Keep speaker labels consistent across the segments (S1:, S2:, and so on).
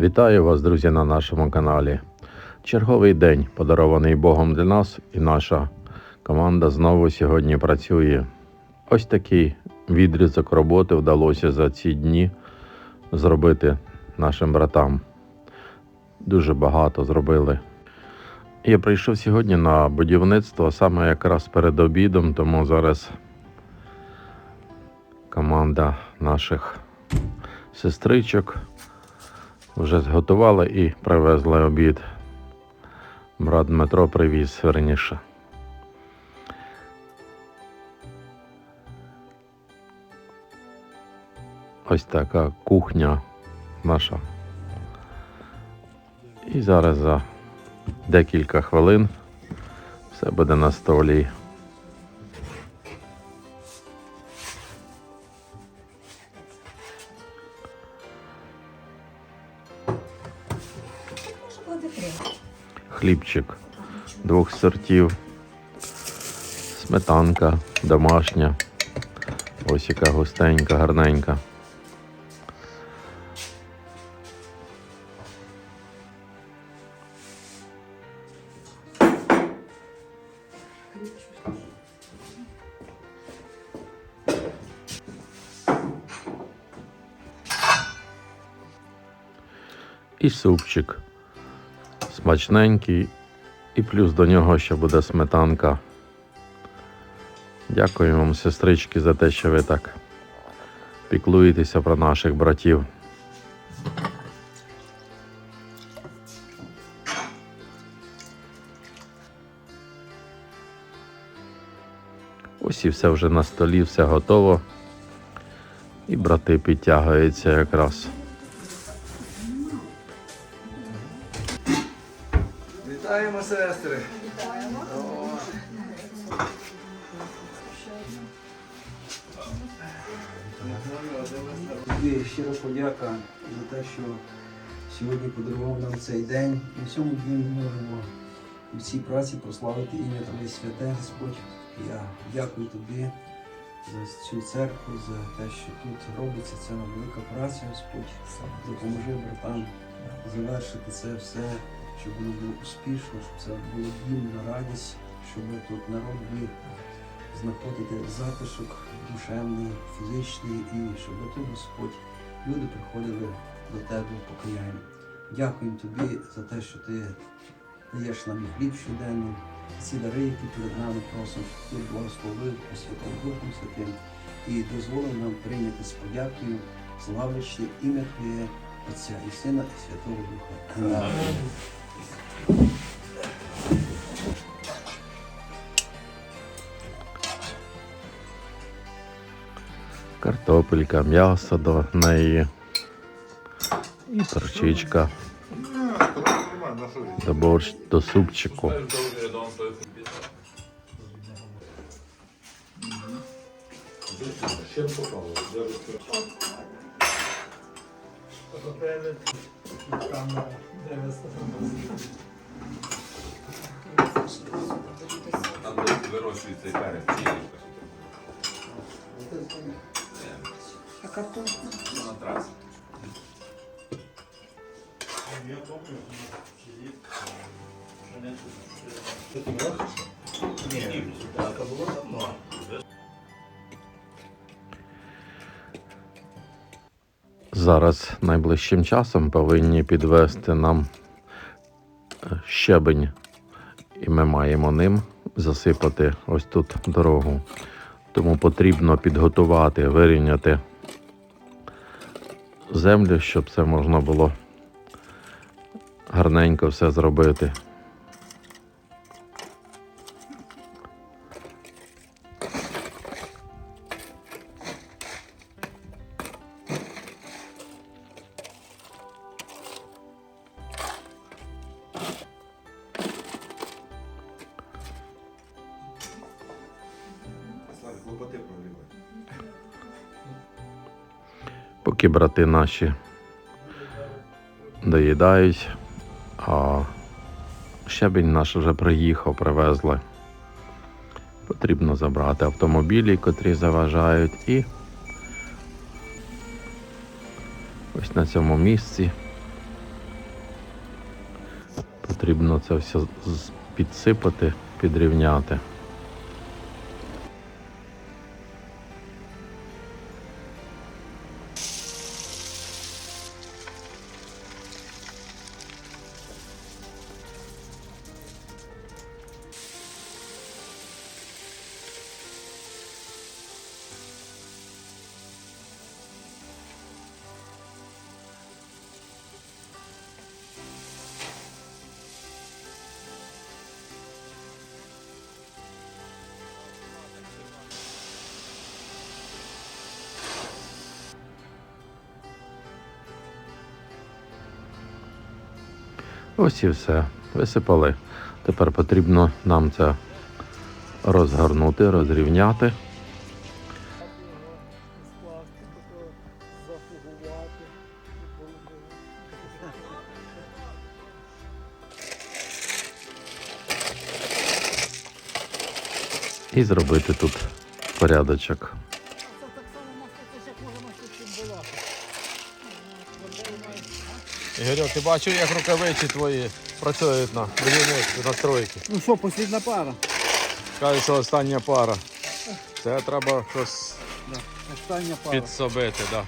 S1: Вітаю вас, друзі, на нашому каналі. Черговий день подарований Богом для нас, і наша команда знову сьогодні працює. Ось такий відрізок роботи вдалося за ці дні зробити нашим братам. Дуже багато зробили. Я прийшов сьогодні на будівництво саме якраз перед обідом, тому зараз команда наших сестричок вже зготувала і привезли обід. Брат Дмитро привіз верніше. Ось така кухня наша. І зараз за декілька хвилин все буде на столі. Хлібчик двох сортів, сметанка домашня, ось яка густенька, гарненька. І супчик смачненький, і плюс до нього ще буде сметанка. Дякую вам, сестрички, за те, що ви так піклуєтеся про наших братів. Ось і все вже на столі, все готово. І брати підтягуються якраз.
S2: Вітаємо, сестри!
S3: Тобі щиро подяка за те, що сьогодні подарував нам цей день. І в цьому дні ми можемо в цій праці прославити ім'я Твоє святе, Господь. Я дякую тобі за цю церкву, за те, що тут робиться ця велика праця, Господь. Допоможи братам завершити це все, щоб воно було успішно, щоб це було дім на радість, щоб тут народ міг знаходити затишок душевний, фізичний, і щоб тут, Господь, люди приходили до тебе в покаяння. Дякуємо тобі за те, що ти даєш нам хліб щоденно, ці дари, які перед нами просимо, щоб ти благословив Святим Духом Святим і дозволив нам прийняти з подякою, славлячи ім'я Твоє Отця і Сина, і Святого Духа. Амінь.
S1: Картопелька, м'ясо до неї. І перчичка до борщ, до супчику.
S4: Там де вирощується перець, цілий.
S5: А картошка?
S4: На трасі.
S1: Зараз найближчим часом повинні підвести нам щебень, і ми маємо ним засипати ось тут дорогу. Тому потрібно підготувати, вирівняти землю, щоб це можна було гарненько все зробити. Поки брати наші доїдають, а щебінь наш вже приїхав, привезли. Потрібно забрати автомобілі, котрі заважають, і ось на цьому місці Потрібно це все підсипати, підрівняти. Ось і все. Висипали. Тепер потрібно нам це розгорнути, розрівняти. І зробити тут порядочок.
S6: Ігорьок, ти бачив, як рукавичі твої працюють на будівництві, на стройці.
S2: Ну що, послідна пара?
S6: Кажуть, що остання пара. Це треба щось
S2: Остання пара.
S6: підсобити. Да.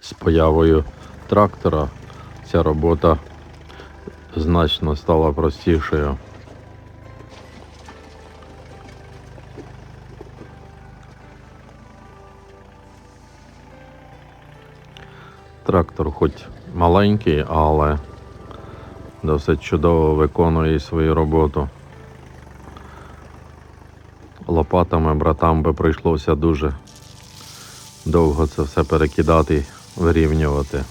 S1: З появою трактора ця робота значно стала простішою. Трактор хоч маленький, але досить чудово виконує свою роботу. Лопатами братам би прийшлося дуже довго це все перекидати, вирівнювати.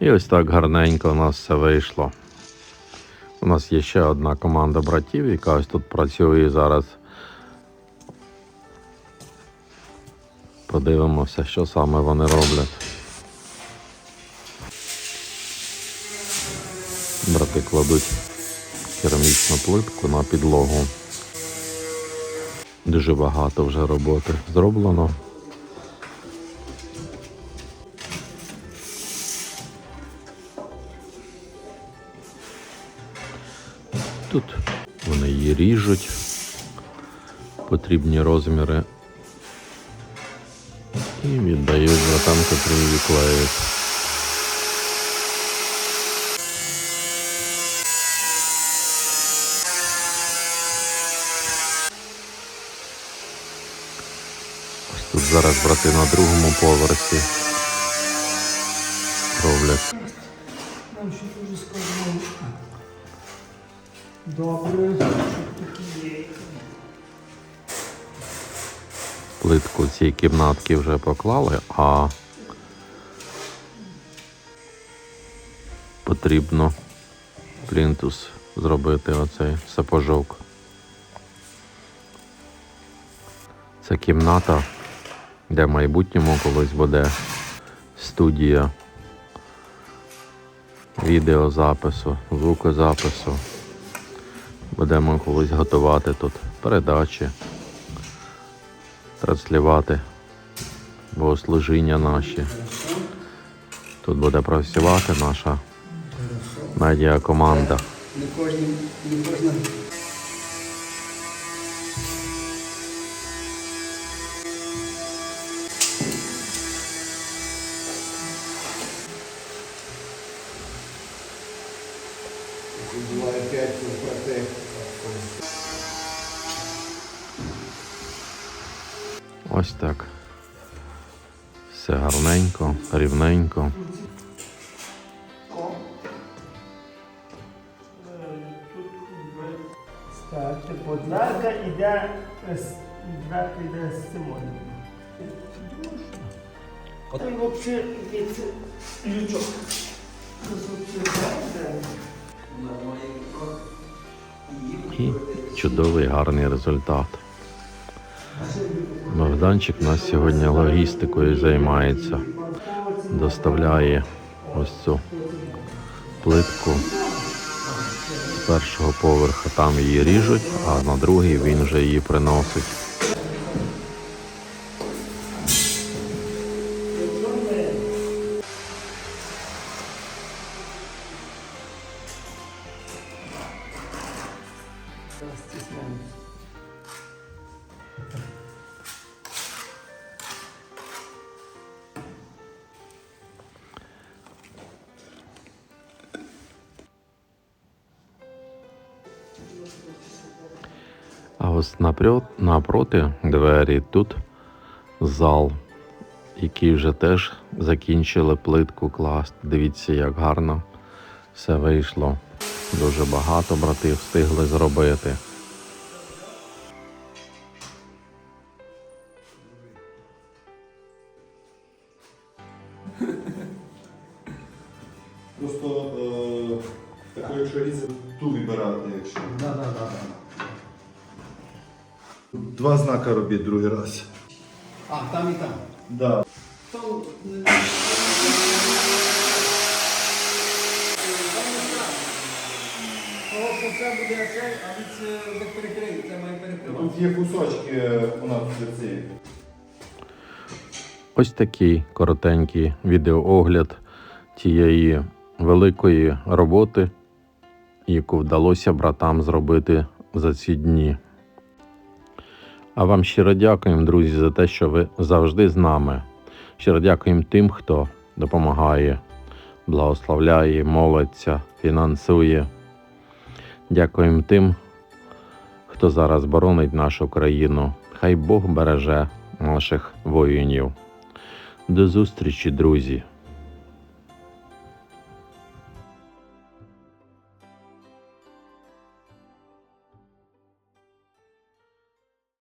S1: І ось так гарненько у нас все вийшло. У нас є ще одна команда братів, яка ось тут працює зараз. Подивимося, що саме вони роблять. Брати кладуть керамічну плитку на підлогу. Дуже багато вже роботи зроблено. Тут. Вони її ріжуть, потрібні розміри. І віддають братам, котрі її клеють. Тут зараз брати на другому поверсі
S2: Добре.
S1: Плитку цієї кімнатки вже поклали, а потрібно плінтус зробити оцей сапожок. Це кімната, де в майбутньому колись буде студія відеозапису, звукозапису. Будемо колись готувати тут передачі, транслювати богослужіння наші. Тут буде працювати наша медіакоманда.
S3: Не буває 5 протек.
S1: Ось так. Все гарненько, рівненько.
S7: Так, типу однака йде драка йде з Симоном. Там взагалі лючок. Тут взагалі
S1: і чудовий гарний результат. Богданчик у нас сьогодні логістикою займається. Доставляє ось цю плитку з першого поверха. Там її ріжуть, а на другий він вже її приносить. Ось напроти двері тут зал, який вже теж закінчили плитку класти. Дивіться, як гарно все вийшло. Дуже багато брати встигли зробити.
S8: Просто е, якщо різати, ту вибирати, якщо.
S3: Да, да, да, да.
S8: Два знака робіть другий раз.
S3: А, там і там.
S8: Да.
S3: Там Того, що це буде цей, а від це перекриє, це має перекривати.
S8: Тут є кусочки у нас ці.
S1: Ось такий коротенький відеоогляд тієї великої роботи, яку вдалося братам зробити за ці дні. А вам щиро дякуємо, друзі, за те, що ви завжди з нами. Щиро дякуємо тим, хто допомагає, благословляє, молиться, фінансує. Дякуємо тим, хто зараз боронить нашу країну. Хай Бог береже наших воїнів. До зустрічі, друзі!